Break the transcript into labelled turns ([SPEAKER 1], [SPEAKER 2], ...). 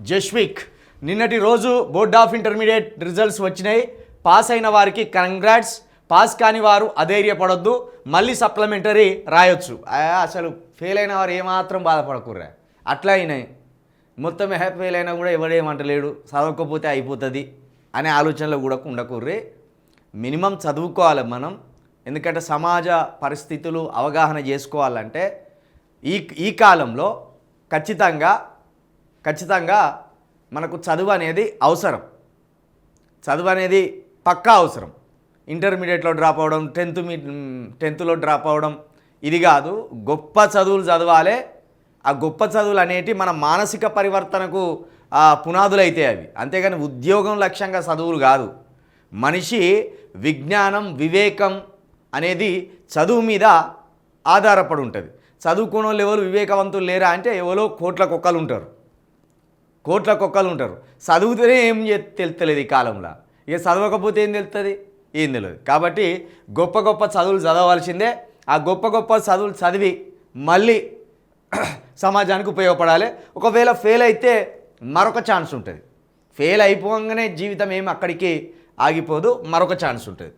[SPEAKER 1] జస్విక్ నిన్నటి రోజు board of intermediate results వచ్చినాయి. పాస్ అయిన వారికి కంగ్రాట్స్. పాస్ కాని వారు అధైర్యపడొద్దు. మళ్ళీ సప్లిమెంటరీ రాయొచ్చు. అసలు ఫెయిల్ అయిన వారు ఏమాత్రం బాధపడకుర్రా. అట్లా అయినాయి. మొత్తం హ్యాపీ ఫెయిల్ అయినా కూడా ఎవడేమంటలేడు చదవకపోతే అయిపోతుంది అనే ఆలోచనలో కూడా ఉండకూర్రి. మినిమం చదువుకోవాలి మనం. ఎందుకంటే సమాజ పరిస్థితులు అవగాహన చేసుకోవాలంటే ఈ ఈ కాలంలో ఖచ్చితంగా ఖచ్చితంగా మనకు చదువు అనేది అవసరం. చదువు అనేది పక్కా అవసరం. ఇంటర్మీడియట్లో డ్రాప్ అవడం టెన్త్ మీ టెన్త్లో డ్రాప్ అవడం ఇది కాదు. గొప్ప చదువులు చదవాలే. ఆ గొప్ప చదువులు అనేటి మన మానసిక పరివర్తనకు పునాదులైతే అవి. అంతేగాని ఉద్యోగం లక్ష్యంగా చదువులు కాదు. మనిషి విజ్ఞానం వివేకం అనేది చదువు మీద ఆధారపడి ఉంటుంది చదువుకున్న వాళ్ళు ఎవరు వివేకవంతులు లేరా అంటే ఎవరో కోట్ల కుక్కలు ఉంటారు కోట్ల కుక్కలు ఉంటారు. చదువుతూనే ఏం చే- తెలుస్తలేదు ఈ కాలంలో. ఇక చదవకపోతే ఏం తెలుస్తుంది ఏం తెలియదు కాబట్టి గొప్ప గొప్ప చదువులు చదవాల్సిందే. ఆ గొప్ప గొప్ప చదువులు చదివి మళ్ళీ సమాజానికి ఉపయోగపడాలి. ఒకవేళ ఫెయిల్ అయితే మరొక ఛాన్స్ ఉంటుంది. ఫెయిల్ అయిపోగానే జీవితం ఏం అక్కడికి ఆగిపోదు. మరొక ఛాన్స్ ఉంటుంది.